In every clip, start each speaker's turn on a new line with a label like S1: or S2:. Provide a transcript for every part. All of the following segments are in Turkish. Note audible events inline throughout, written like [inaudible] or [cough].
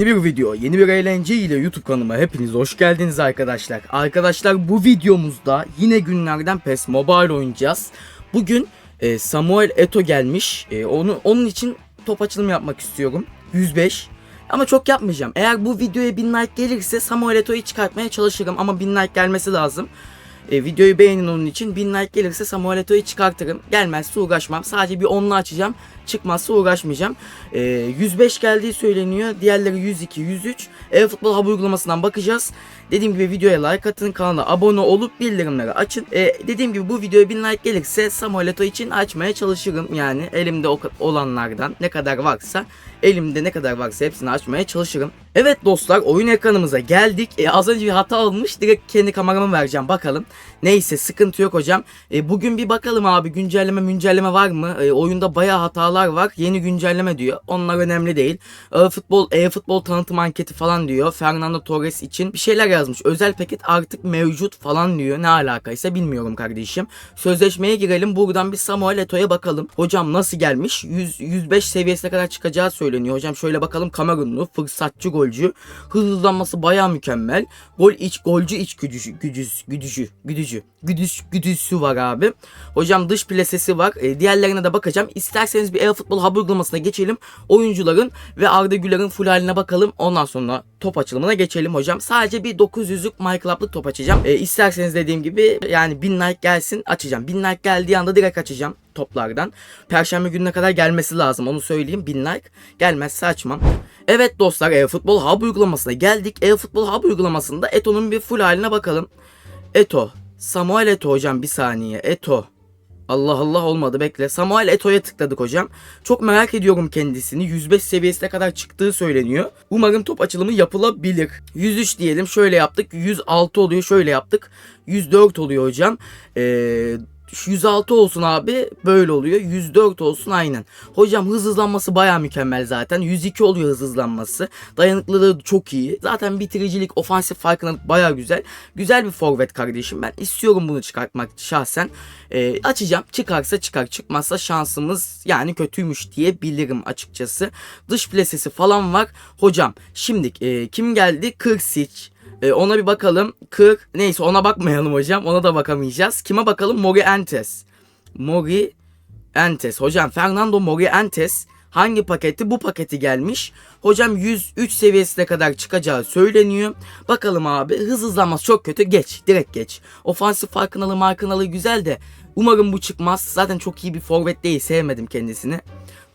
S1: Yeni bir video, yeni bir eğlence ile YouTube kanalıma hepiniz hoş geldiniz arkadaşlar. Arkadaşlar bu videomuzda yine günlerden PES Mobile oynayacağız. Bugün e, Samuel Eto gelmiş. E, onu onun için top açılımı yapmak istiyorum. 105. Ama çok yapmayacağım. Eğer bu videoya 1000 like gelirse Samuel Eto'yu çıkartmaya çalışırım ama 1000 like gelmesi lazım. E, videoyu beğenin onun için. 1000 like gelirse Samuel Eto'yu çıkartırım. Gelmezse uğraşmam. Sadece bir onlu açacağım. Çıkmazsa uğraşmayacağım. E, 105 geldiği söyleniyor. Diğerleri 102, 103. E-Futbol Hub uygulamasından bakacağız. Dediğim gibi videoya like atın. Kanala abone olup bildirimleri açın. E, dediğim gibi bu videoya 1000 like gelirse Samuel Eto'u için açmaya çalışırım. Yani elimde olanlardan ne kadar varsa elimde ne kadar varsa hepsini açmaya çalışırım. Evet dostlar oyun ekranımıza geldik. E, az önce bir hata olmuş. Direkt kendi kameramı vereceğim bakalım. Neyse sıkıntı yok hocam. E, bugün bir bakalım abi güncelleme güncelleme var mı? E, oyunda bayağı hatalar var. Yeni güncelleme diyor. Onlar önemli değil. E-futbol, e-futbol tanıtım anketi falan diyor. Fernando Torres için bir şeyler yazmış. Özel paket artık mevcut falan diyor. Ne alakaysa bilmiyorum kardeşim. Sözleşmeye girelim. Buradan bir Samuel Eto'ya bakalım. Hocam nasıl gelmiş? 100, 105 seviyesine kadar çıkacağı söyleniyor. Hocam şöyle bakalım Kamerunlu, fırsatçı golcü. Hızlanması baya mükemmel. Gol iç, golcü iç güdücü, güdüz, güdücü, güdücü, güdüz, güdüsü var abi. Hocam dış plasesi var. E, diğerlerine de bakacağım. İsterseniz bir e-futbol hub uygulamasına geçelim. Oyuncuların ve Arda Güler'in full haline bakalım. Ondan sonra top açılımına geçelim hocam. Sadece bir 900'lük MyClub'lık top açacağım. E, isterseniz dediğim gibi yani 1000 like gelsin açacağım. 1000 like geldiği anda direkt açacağım toplardan. Perşembe gününe kadar gelmesi lazım onu söyleyeyim. 1000 like gelmezse açmam. Evet dostlar e-futbol hub uygulamasına geldik. E-futbol hub uygulamasında Eto'nun bir full haline bakalım. Eto. Samuel Eto hocam bir saniye. Eto. Allah Allah olmadı bekle. Samuel Eto'ya tıkladık hocam. Çok merak ediyorum kendisini. 105 seviyesine kadar çıktığı söyleniyor. Umarım top açılımı yapılabilir. 103 diyelim şöyle yaptık. 106 oluyor şöyle yaptık. 104 oluyor hocam. Eee 106 olsun abi böyle oluyor. 104 olsun aynen. Hocam hız hızlanması baya mükemmel zaten. 102 oluyor hız hızlanması. Dayanıklılığı çok iyi. Zaten bitiricilik, ofansif farkındalık baya güzel. Güzel bir forvet kardeşim. Ben istiyorum bunu çıkartmak şahsen. Ee, açacağım. Çıkarsa çıkar. Çıkmazsa şansımız yani kötüymüş diyebilirim açıkçası. Dış plasesi falan var. Hocam şimdi e, kim geldi? Kırsic. E, ona bir bakalım. 40 neyse ona bakmayalım hocam. Ona da bakamayacağız. Kime bakalım? Morientes. Morientes. Hocam Fernando Morientes hangi paketi? Bu paketi gelmiş. Hocam 103 seviyesine kadar çıkacağı söyleniyor. Bakalım abi hız hızlanması çok kötü. Geç. Direkt geç. Ofansif farkındalığı markınalığı güzel de umarım bu çıkmaz. Zaten çok iyi bir forvet değil. Sevmedim kendisini.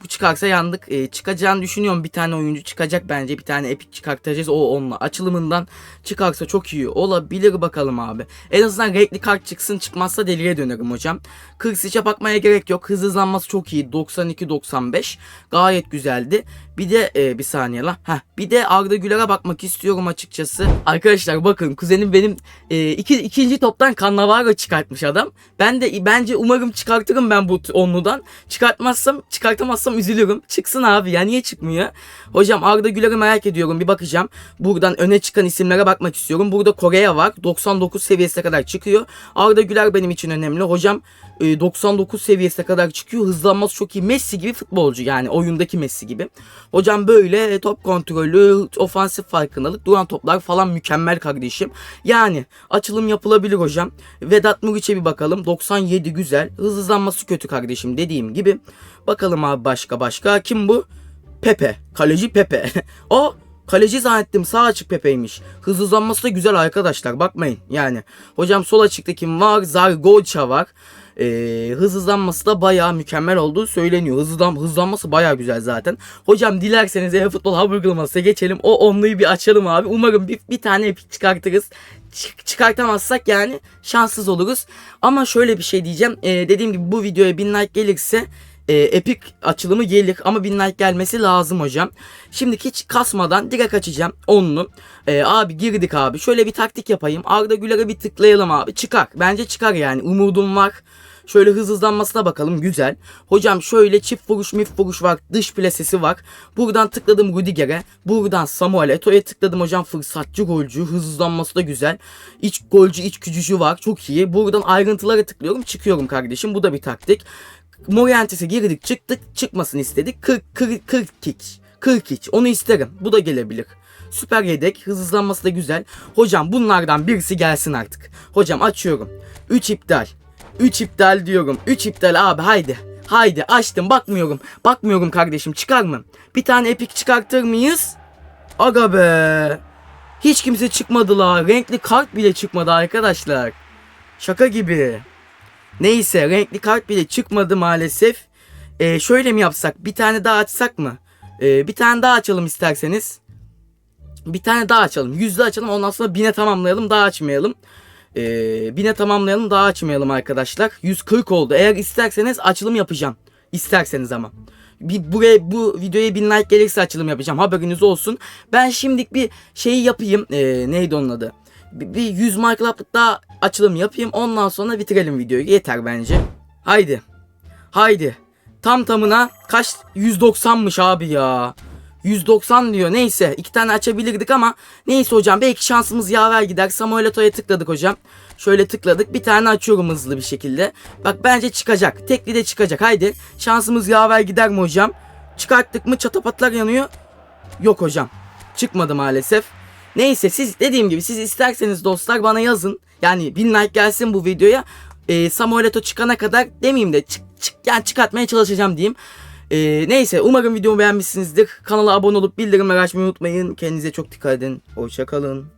S1: Bu çıkarsa yandık. Ee, çıkacağını düşünüyorum. Bir tane oyuncu çıkacak bence. Bir tane epik çıkartacağız. O onunla. Açılımından çıkarsa çok iyi olabilir bakalım abi. En azından renkli kart çıksın. Çıkmazsa deliye dönerim hocam. 43'e bakmaya gerek yok. Hız hızlanması çok iyi. 92-95. Gayet güzeldi. Bir de e, bir saniye lan. Heh, bir de Arda Güler'e bakmak istiyorum açıkçası. Arkadaşlar bakın kuzenim benim e, iki, ikinci toptan Cannavaro çıkartmış adam. Ben de bence umarım çıkartırım ben bu onludan. Çıkartmazsam çıkartamazsam üzülürüm. Çıksın abi ya niye çıkmıyor? Hocam Arda Güler'i merak ediyorum bir bakacağım. Buradan öne çıkan isimlere bakmak istiyorum. Burada Kore'ye var. 99 seviyesine kadar çıkıyor. Arda Güler benim için önemli. Hocam e, 99 seviyesine kadar çıkıyor. Hızlanması çok iyi. Messi gibi futbolcu yani oyundaki Messi gibi. Hocam böyle e, top kontrolü, ofansif farkındalık, duran toplar falan mükemmel kardeşim. Yani açılım yapılabilir hocam. Vedat Muriç'e bir bakalım. 97 güzel. Hız hızlanması kötü kardeşim dediğim gibi. Bakalım abi başka başka. Kim bu? Pepe. Kaleci Pepe. [laughs] o Kaleci zannettim sağ açık Pepe'ymiş. Hız hızlanması da güzel arkadaşlar bakmayın yani. Hocam sol açıkta kim var? Zargoça var. Ee, hız hızlanması da bayağı mükemmel olduğu söyleniyor. Hızlan, hızlanması bayağı güzel zaten. Hocam dilerseniz e-futbol hub uygulamasına geçelim. O onluyu bir açalım abi. Umarım bir, bir tane epik çıkartırız. Çık- çıkartamazsak yani şanssız oluruz. Ama şöyle bir şey diyeceğim. Ee, dediğim gibi bu videoya 1000 like gelirse e, Epic açılımı gelir ama 1000 like gelmesi lazım hocam. Şimdi hiç kasmadan direkt açacağım onlu. E, abi girdik abi. Şöyle bir taktik yapayım. Arda Güler'e bir tıklayalım abi. Çıkar. Bence çıkar yani. Umudum var. Şöyle hız hızlanmasına bakalım. Güzel. Hocam şöyle çift vuruş mif vuruş var. Dış plasesi var. Buradan tıkladım Rudiger'e. Buradan Samuel Eto'ya tıkladım hocam. Fırsatçı golcü. Hız hızlanması da güzel. İç golcü iç gücücü var. Çok iyi. Buradan ayrıntılara tıklıyorum. Çıkıyorum kardeşim. Bu da bir taktik. Morientes'e girdik çıktık çıkmasını istedik. 40 40 40 kick. Kırkiç onu isterim. Bu da gelebilir. Süper yedek hızlanması da güzel. Hocam bunlardan birisi gelsin artık. Hocam açıyorum. 3 iptal. 3 iptal diyorum. 3 iptal abi haydi. Haydi açtım bakmıyorum. Bakmıyorum kardeşim çıkar mı? Bir tane epik çıkartır mıyız? Aga be. Hiç kimse çıkmadı la. Renkli kart bile çıkmadı arkadaşlar. Şaka gibi. Neyse renkli kart bile çıkmadı maalesef. Ee, şöyle mi yapsak? Bir tane daha açsak mı? Ee, bir tane daha açalım isterseniz. Bir tane daha açalım. Yüzde açalım ondan sonra bine tamamlayalım daha açmayalım. Ee, bine tamamlayalım daha açmayalım arkadaşlar. 140 oldu. Eğer isterseniz açılım yapacağım. İsterseniz ama. Bir buraya bu videoya 1000 like gelirse açılım yapacağım. Haberiniz olsun. Ben şimdilik bir şeyi yapayım. Ee, neydi onun adı? Bir, bir 100 Minecraft'lık daha açılım yapayım. Ondan sonra bitirelim videoyu. Yeter bence. Haydi. Haydi. Tam tamına kaç 190'mış abi ya. 190 diyor. Neyse iki tane açabilirdik ama neyse hocam belki şansımız yaver gider. Samuel Eto'ya tıkladık hocam. Şöyle tıkladık. Bir tane açıyorum hızlı bir şekilde. Bak bence çıkacak. Tekli de çıkacak. Haydi. Şansımız yaver gider mi hocam? Çıkarttık mı çatapatlar yanıyor. Yok hocam. Çıkmadı maalesef. Neyse siz dediğim gibi siz isterseniz dostlar bana yazın. Yani 1000 like gelsin bu videoya. Ee, Samuel Eto'o çıkana kadar demeyeyim de çık, çık, yani çıkartmaya çalışacağım diyeyim. Ee, neyse umarım videomu beğenmişsinizdir. Kanala abone olup bildirimleri açmayı unutmayın. Kendinize çok dikkat edin. Hoşçakalın.